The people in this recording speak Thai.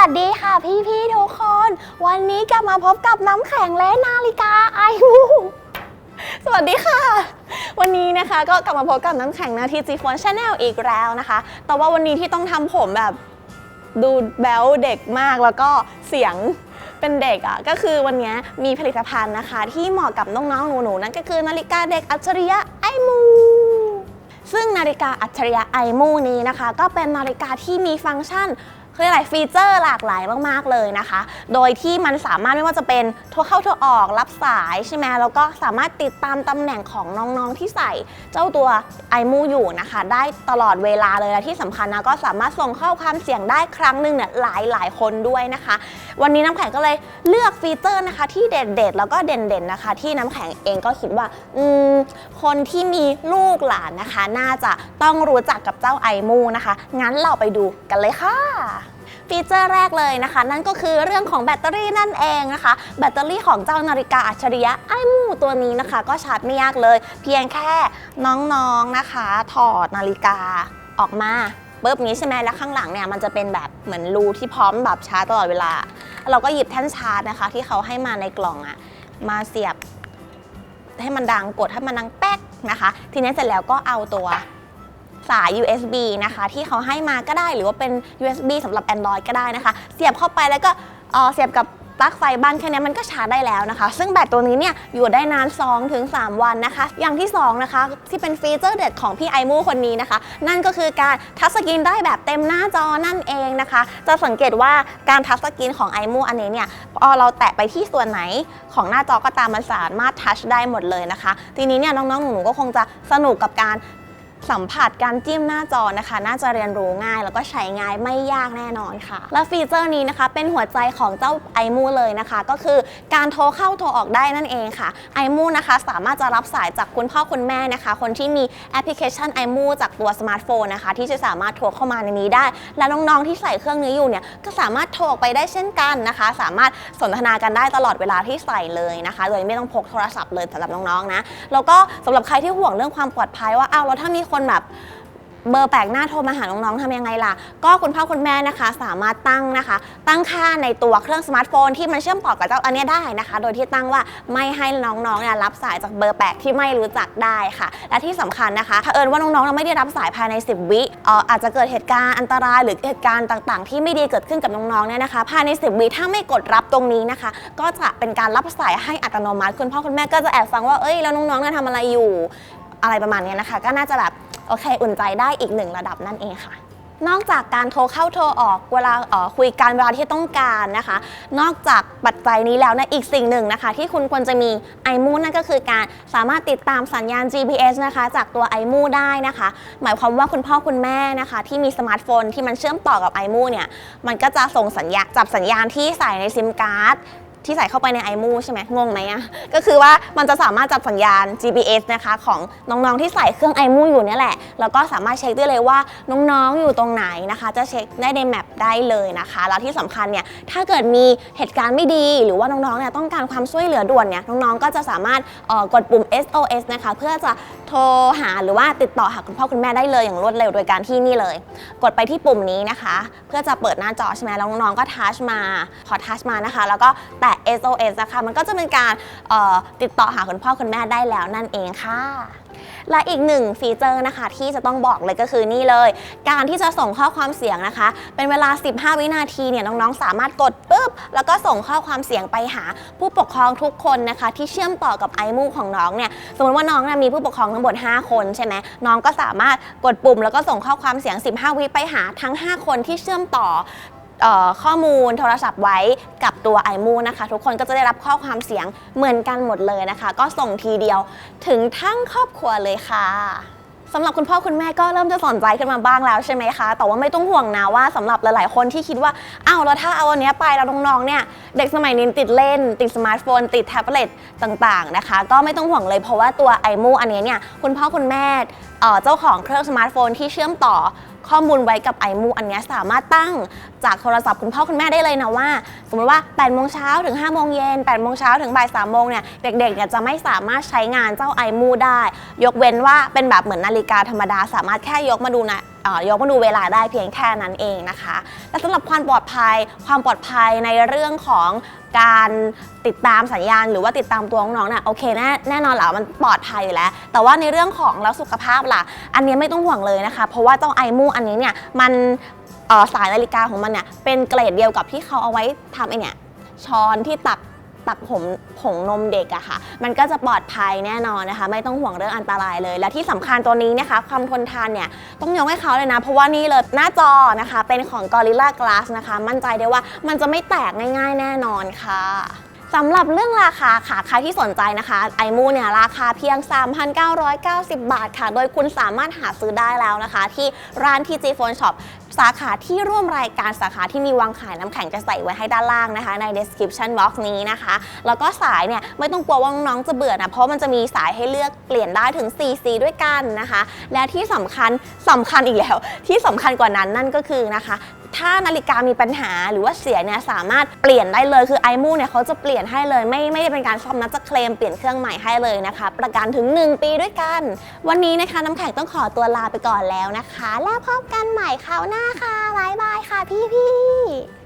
วัสดีค่ะพี่พี่ๆทุกคน วันนี้กลับมาพบกับน้ำแข็งและนาฬิกาไอมูสวัสดีค่ะ วันนี้นะคะก็กลับมาพบกับน้ำแข็งนาทีจีฟอนชาแนลอีกแล้วนะคะ แต่ว่าวันนี้ที่ต้องทำผมแบบดูแบลเด็กมากแล้วก็เสียงเป็นเด็กอะ่ะก็คือวันนี้มีผลิตภัณฑ์นะคะ ที่เหมาะกับน้องๆหนูๆนั่นก็คือนาฬิกาเด็กอัจฉริยะไอมูซึ่งนาฬิกาอัจฉริยะไอมูนี้นะคะ ก็เป็นนาฬิกาที่มีฟังก์ชัน คืออะไรฟีเจอร์หลากหลายมากๆเลยนะคะ โดยที่มันสามารถไม่ว่าจะเป็นโทรเข้าโทรออกรับสายใช่ไหมแล้วก็สามารถติดตามตำแหน่งของน้องๆที่ใส่เจ้าตัวไอมูอยู่นะคะ ได้ตลอดเวลาเลยและที่สำคัญนะก็สามารถส่งข้อความเสียงได้ครั้งหนึ่งเนี่ยหลายหลายๆคนด้วยนะคะ วันนี้น้ำแข็งก็เลยเลือกฟีเจอร์นะคะที่เด็ดๆแล้วก็เด่นๆนะคะ ที่น้ำแข็งเองก็คิดว่าคนที่มีลูกหลานนะคะ น่าจะต้องรู้จักกับเจ้าไอมูนะคะ งั้นเราไปดูกันเลยค่ะ ฟีเจอร์แรกเลยนะคะ นั่นก็คือเรื่องของแบตเตอรี่นั่นเองนะคะ แบตเตอรี่ของเจ้านาฬิกาอัจฉริยะไอมูตัวนี้นะคะ ก็ชาร์จไม่ยากเลย เพียงแค่น้องๆนะคะ ถอดนาฬิกาออกมาปุ๊บนี้ใช่ไหมแล้วข้างหลังเนี่ยมันจะเป็นแบบเหมือนรูที่พร้อมแบบชาร์จตลอดเวลา เราก็หยิบแท่นชาร์จนะคะ ที่เขาให้มาในกล่องอะมาเสียบให้มันดังกดให้มันดังแป๊กนะคะ ทีนี้เสร็จแล้วก็เอาตัว สาย USB นะคะ ที่เขาให้มาก็ได้ หรือว่าเป็น USB สำหรับ Android ก็ได้นะคะ เสียบเข้าไปแล้วก็เออเสียบกับปลั๊กไฟบ้านแค่นี้มันก็ชาร์จได้แล้วนะคะ ซึ่งแบตตัวนี้เนี่ยอยู่ได้นาน2ถึง3วันนะคะ อย่างที่ 2 นะคะ ที่เป็นฟีเจอร์เด็ดของพี่ไอมูคนนี้นะคะ นั่นก็คือการทัชสกรีนได้แบบเต็มหน้าจอนั่นเองนะคะ จะสังเกตว่าการทัชสกรีนของไอมูอันนี้เนี่ยพอเราแตะไปที่ส่วนไหนของหน้าจอก็ตามมันสามารถทัชได้หมดเลยนะคะ ทีนี้เนี่ยน้องๆหนูๆก็คงจะสนุกกับการ สัมผัสการจิ้มหน้าจอนะคะ น่าจะเรียนรู้ง่าย แล้วก็ใช้ง่ายไม่ยากแน่นอนค่ะ และฟีเจอร์นี้นะคะ เป็นหัวใจของเจ้าไอมูเลยนะคะ ก็คือการโทรเข้าโทรออกได้นั่นเองค่ะไอมูนะคะสามารถจะรับสายจากคุณพ่อคุณแม่นะคะ คนที่มีแอปพลิเคชันไอมูจากตัวสมาร์ทโฟนนะคะ ที่จะสามารถโทรเข้ามาในนี้ได้ และน้องๆที่ใส่เครื่องนี้อยู่เนี่ยก็สามารถโทรออกไปได้เช่นกันนะคะ สามารถสนทนากันได้ตลอดเวลาที่ใส่เลยนะคะ โดยไม่ต้องพกโทรศัพท์เลยสำหรับน้องๆนะแล้วก็สำหรับใครที่ห่วงเรื่องความปลอดภัยว่าอ้าวแล้วถ้ามีคนแบบเบอร์แปลกหน้าโทรมาหาน้องๆทำยังไงล่ะ ก็คุณพ่อคุณแม่นะคะ สามารถตั้งนะคะ ตั้งค่าในตัวเครื่องสมาร์ทโฟนที่มันเชื่อมต่อกับเจ้าอันนี้ได้นะคะ โดยที่ตั้งว่าไม่ให้น้องๆเนี่ยรับสายจากเบอร์แปลกที่ไม่รู้จักได้ค่ะ และที่สำคัญนะคะถ้าเอิญว่าน้องๆเราไม่ได้รับสายภายใน 10 วิอออาจจะเกิดเหตุการณ์อันตรายหรือเหตุการณ์ต่างๆ ที่ไม่ดีเกิดขึ้นกับน้องๆเนี่ยนะคะภายใน 10 วิถ้าไม่กดรับตรงนี้นะคะ ก็จะเป็นการรับสายให้อัตโนมัติ คุณพ่อคุณแม่ก็จะแอบฟังว่าเอ้ยแล้วน้องๆเนี่ยทำอะไรอยู่ อะไรประมาณนี้นะคะ ก็น่าจะแบบโอเคอุ่นใจได้อีกหนึ่งระดับนั่นเองค่ะ นอกจากการโทรเข้าโทรออกเวลาคุยกันเวลาที่ต้องการนะคะ นอกจากปัจจัยนี้แล้วนะอีกสิ่งหนึ่งนะคะ ที่คุณควรจะมี i m o นั่นก็คือการสามารถติดตามสัญญาณ GPS นะคะ จากตัว i m o ได้นะคะ หมายความว่าคุณพ่อคุณแม่นะคะ ที่มีสมาร์ทโฟนที่มันเชื่อมต่อกับ i m o เนี่ยมันก็จะส่งสัญญาณจับสัญญาณที่ใส่ในซิมการ์ด ที่ใส่เข้าไปใน i m o ใช่ไหมงงไหมอะก็คือว่ามันจะสามารถจับสัญญาณ GPS นะคะของน้องๆที่ใส่เครื่อง i m o อยู่เนี่ยแหละ แล้วก็สามารถเช็คได้เลยว่าน้องๆอยู่ตรงไหนนะคะ จะเช็คได้ในแมปได้เลยนะคะ แล้วที่สำคัญเนี่ยถ้าเกิดมีเหตุการณ์ไม่ดี หรือว่าน้องๆเนี่ยต้องการความช่วยเหลือด่วนเนี่ยน้องๆก็จะสามารถออกดปุ่ม SOS นะคะเพื่อจะ โทรหาหรือว่าติดต่อหาคุณพ่อคุณแม่ได้เลยอย่างรวดเร็วโดยการที่นี่เลย กดไปที่ปุ่มนี้นะคะ เพื่อจะเปิดหน้าจอใช่ไหมแล้วน้องๆก็ทัชมา พอทัชมานะคะ แล้วก็แตะ SOS นะคะมันก็จะเป็นการติดต่อหาคุณพ่อคุณแม่ได้แล้วนั่นเองค่ะ และอีกหนึ่งฟีเจอร์นะคะที่จะต้องบอกเลยก็คือนี่เลย การที่จะส่งข้อความเสียงนะคะ เป็นเวลา 15 วินาทีเนี่ยน้องๆ สามารถกดปุ๊บ แล้วก็ส่งข้อความเสียงไปหาผู้ปกครองทุกคนนะคะ ที่เชื่อมต่อกับไอมูของน้องเนี่ยสมมติว่าน้องนี่ยมีผู้ปกครองทั้งหมด5 คนใช่ไหมน้องก็สามารถกดปุ่ม แล้วก็ส่งข้อความเสียง 15 วิไปหาทั้ง 5 คนที่เชื่อมต่อ ข้อมูลโทรศัพท์ไว้กับตัว i m o นะคะ ทุกคนก็จะได้รับข้อความเสียงเหมือนกันหมดเลยนะคะ ก็ส่งทีเดียวถึงทั้งครอบครัวเลยค่ะสำหรับคุณพ่อคุณแม่ก็เริ่มจะสนใจขึ้นมาบ้างแล้วใช่ไหมคะ แต่ว่าไม่ต้องห่วงนะว่าสำหรับหลาย ๆ คนที่คิดว่า อ้าวแล้วถ้าเอาอันนี้ไปแล้วน้องๆ เนี่ย เด็กสมัยนี้ติดเล่น ติดสมาร์ทโฟน ติดแท็บเล็ตต่าง ๆ นะคะ ก็ไม่ต้องห่วงเลยเพราะว่าตัว i m o อันนี้เนี่ย คุณพ่อคุณแม่เจ้าของเครื่องสมาร์ทโฟนที่เชื่อมต่อ ข้อมูลไว้กับไอมูอันนี้สามารถตั้งจากโทรศัพท์คุณพ่อคุณแม่ได้เลยนะว่า สมมติว่า8โมงเช้าถึง5โมงเย็น8โมงเช้าถึงบ่าย3โมงเนี่ยเด็กๆเนี่ยจะไม่สามารถใช้งานเจ้าไอมูได้ ยกเว้นว่าเป็นแบบเหมือนนาฬิกาธรรมดา สามารถแค่ยกมาดูนะ ยกมาดูเวลาได้เพียงแค่นั้นเองนะคะและสำหรับความปลอดภัยความปลอดภัยในเรื่องของการติดตามสัญญาณ หรือว่าติดตามตัวน้องๆเนี่ยโอเคแน่แน่นอนแหละมันปลอดภัยอยู่แล้ว แต่ว่าในเรื่องของแล้วสุขภาพล่ะ อันนี้ไม่ต้องห่วงเลยนะคะ เพราะว่าเจ้าไอมูอันนี้เนี่ยมันสายนาฬิกาของมันเนี่ยเป็นเกรดเดียวกับที่เขาเอาไว้ทำไอเนี่ยช้อนที่ตัก ตักผมผงนมเด็กอะค่ะ มันก็จะปลอดภัยแน่นอนนะคะ ไม่ต้องห่วงเรื่องอันตรายเลย และที่สำคัญตัวนี้นะคะ ความทนทานเนี่ยต้องยกให้เขาเลยนะ เพราะว่านี่เลยหน้าจอนะคะ เป็นของ Gorilla Glass นะคะ มั่นใจได้ว่ามันจะไม่แตกง่าย ๆ แน่นอนค่ะ สำหรับเรื่องราคาค่ะใครที่สนใจนะคะไอมูเนี่ยราคาเพียง 3,990 บาทค่ะ โดยคุณสามารถหาซื้อได้แล้วนะคะ ที่ร้าน TG Phone Shop สาขาที่ร่วมรายการสาขาที่มีวางขายน้ำแข็งจะใส่ไว้ให้ด้านล่างนะคะ ใน description box นี้นะคะ แล้วก็สายเนี่ยไม่ต้องกลัวว่าน้องจะเบื่อนะ เพราะมันจะมีสายให้เลือกเปลี่ยนได้ถึง 4 สีด้วยกันนะคะ และที่สำคัญสำคัญอีกแล้ว ที่สำคัญกว่านั้นนั่นก็คือนะคะ ถ้านาฬิกามีปัญหาหรือว่าเสียเนี่ยสามารถเปลี่ยนได้เลยคือไอมูเนี่ยเขาจะเปลี่ยนให้เลยไม่ไม่ได้เป็นการซ่อมนะจะเคลมเปลี่ยนเครื่องใหม่ให้เลยนะคะ ประกันถึง 1 ปีด้วยกัน วันนี้นะคะน้ำแข็งต้องขอตัวลาไปก่อนแล้วนะคะ แล้วพบกันใหม่คราวหน้าค่ะบ๊ายบายค่ะพี่พี่